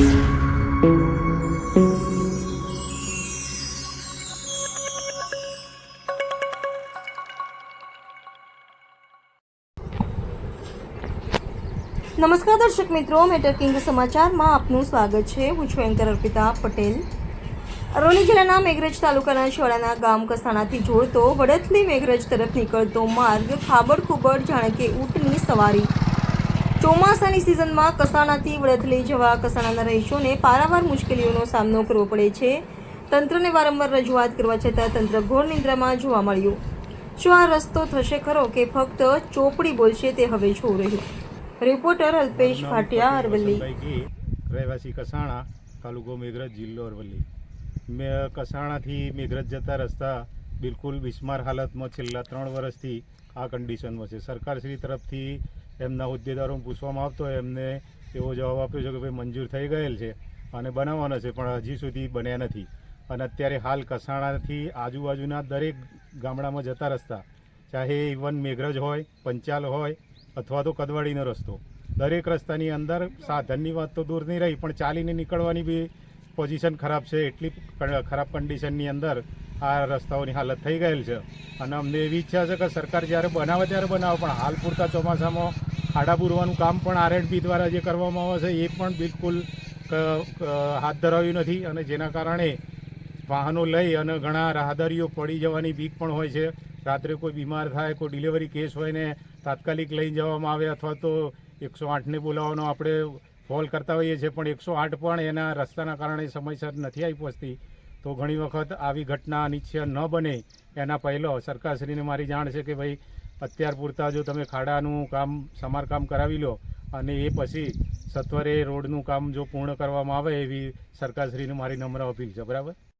નમસ્કાર દર્શક મિત્રો, મેટર કિંગ સમાચારમાં આપનું સ્વાગત છે. હું છું એન્કર અર્પિતા પટેલ. અરવલ્લી જિલ્લાના મેઘરજ તાલુકાના છોડાના ગામ કસાણાથી જોડતો વડથલી મેઘરજ તરફ નીકળતો માર્ગ ખાબડ ખુબડ જાણે કે ઊંટની સવારી. ચોમાસાની સિઝનમાં કસાણાથી વડથલી જવા કસાણાના રહીશોને પારાવાર મુશ્કેલીઓનો સામનો કરવો પડે છે. તંત્રને વારંવાર રજૂઆત કરવા છતાં તંત્ર ઘોર નિંદ્રામાં જોવા મળ્યું. શું આ રસ્તો થશે ખરો કે ફક્ત ચોપડી બોલશે તે હવે જોવું રહ્યું? રિપોર્ટર અલ્પેશ ભાટિયા અરવલ્લી. રહેવાસી કસાણા તાલુકો મેઘરજ જિલ્લો અરવલ્લી. મેં કસાણાથી મેઘરજ જતા રસ્તા બિલકુલ બિસ્માર હાલતમાં છેલ્લા ત્રણ વર્ષથી આ કન્ડિશનમાં છે. સરકારશ્રી તરફથી એમના હોદ્દેદારોને પૂછવામાં આવતો હોય, એમને એવો જવાબ આપ્યો છે કે ભાઈ મંજૂર થઈ ગયેલ છે અને બનાવવાનો છે, પણ હજી સુધી બન્યા નથી. અને અત્યારે હાલ કસાણાથી આજુબાજુના દરેક ગામડામાં જતા રસ્તા, ચાહે ઇવન મેઘરજ હોય, પંચાલ હોય, અથવા તો કદવાડીનો રસ્તો, દરેક રસ્તાની અંદર સાધનની વાત તો દૂર નહીં રહી, પણ ચાલીને નીકળવાની બી પોઝિશન ખરાબ છે, એટલી ખરાબ કન્ડિશનની અંદર આ રસ્તાઓની હાલત થઈ ગયેલ છે. અને અમને એવી ઈચ્છા છે કે સરકાર જ્યારે બનાવે ત્યારે બનાવે, પણ હાલ પૂરતા ચોમાસામાં ખાડા પૂરવાનું કામ પણ આરએનપી દ્વારા જે કરવામાં આવે છે, એ પણ બિલકુલ હાથ ધરાવ્યું નથી અને જેના કારણે વાહનો લઈ અને ઘણા રાહદારીઓ પડી જવાની બીક પણ હોય છે. રાત્રે કોઈ બીમાર થાય, કોઈ ડિલિવરી કેસ હોય ને તાત્કાલિક લઈ જવામાં આવે અથવા તો એકસો આઠને બોલાવવાનો આપણે કોલ કરતા હોઈએ છીએ, પણ એકસો આઠ પણ એના રસ્તાના કારણે સમયસર નથી આવી પહોંચતી. તો ઘણી વખત આવી ઘટના અનિચ્છય ન બને એના પહેલો સરકારશ્રીને મારી જાણ છે કે ભાઈ અત્યાર પૂરતા જો તમે ખાડાનું કામ, સમારકામ કરાવી લો અને એ પછી સત્વરે રોડનું કામ જો પૂર્ણ કરવામાં આવે એવી સરકારશ્રીને મારી નમ્ર અપીલ છે. બરાબર?